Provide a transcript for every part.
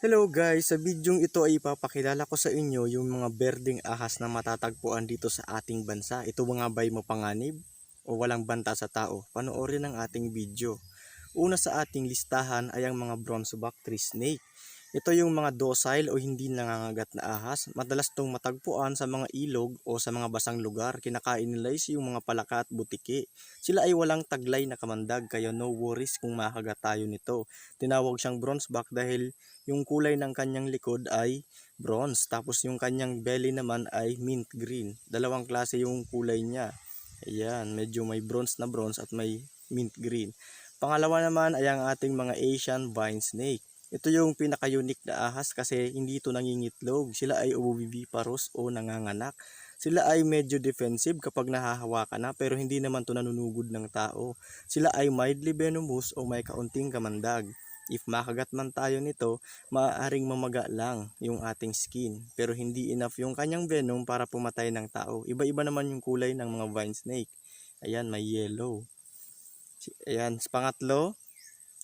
Hello guys, sa bidyong ito ay ipapakilala ko sa inyo yung mga berdeng ahas na matatagpuan dito sa ating bansa. Ito mga bay mapanganib o walang banta sa tao. Panoorin ang ating video. Una sa ating listahan ay ang mga bronzeback tree snake. Ito yung mga docile o hindi nangangagat na ahas. Madalas itong matagpuan sa mga ilog o sa mga basang lugar. Kinakain nila is yung mga palaka at butiki. Sila ay walang taglay na kamandag kaya no worries kung makagat tayo nito. Tinawag siyang bronzeback dahil yung kulay ng kanyang likod ay bronze. Tapos yung kanyang belly naman ay mint green. Dalawang klase yung kulay niya. Ayan, medyo may bronze na bronze at may mint green. Pangalawa naman ay ang ating mga Asian vine snake. Ito yung pinaka-unique na ahas kasi hindi ito nangingitlog. Sila ay ovoviviparous o nanganganak. Sila ay medyo defensive kapag nahahawakan na pero hindi naman to nanunugod ng tao. Sila ay mildly venomous o may kaunting kamandag. If makagat man tayo nito, maaaring mamaga lang yung ating skin. Pero hindi enough yung kanyang venom para pumatay ng tao. Iba-iba naman yung kulay ng mga vine snake. Ayan, may yellow. Ayan, pangatlo,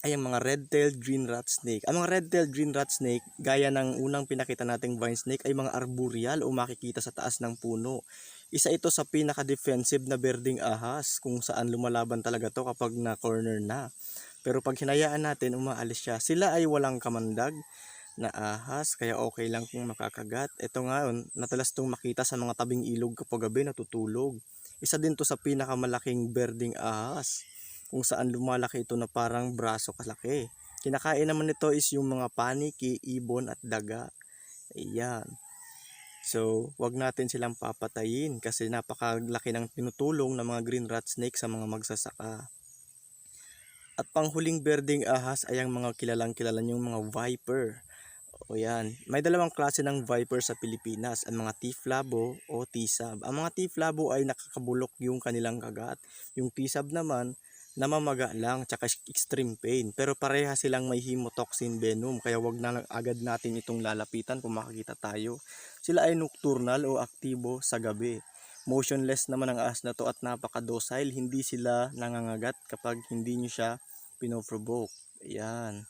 ay ang mga red-tailed green rat snake. Ang mga red-tailed green rat snake, gaya ng unang pinakita nating vine snake, ay mga arboreal o makikita sa taas ng puno. Isa ito sa pinaka-defensive na berding ahas kung saan lumalaban talaga to kapag na-corner na. Pero pag hinayaan natin, umaalis siya. Sila ay walang kamandag na ahas, kaya okay lang kung makakagat. Ito nga, natalas itong makita sa mga tabing ilog kapag gabi natutulog. Isa din to sa pinakamalaking berding ahas kung saan lumalaki ito na parang braso kalaki. Kinakain naman nito is yung mga paniki, ibon at daga. Ayan. So, wag natin silang papatayin kasi napakalaki ng tinutulong ng mga green rat snake sa mga magsasaka. At panghuling berding ahas ay ang mga kilalang kilala yung mga viper. O yan, may dalawang klase ng viper sa Pilipinas, ang mga T-flabo o T-sab. Ang mga T-flabo ay nakakabulok yung kanilang kagat. Yung T-sab naman, namamaga lang tsaka extreme pain. Pero pareha silang may hemotoxin venom kaya wag na lang agad natin itong lalapitan kung makakita tayo. Sila ay nocturnal o aktibo sa gabi. Motionless naman ang ahas na to at napaka-docile. Hindi sila nangangagat kapag hindi nyo siya pinoprovoke. Ayan.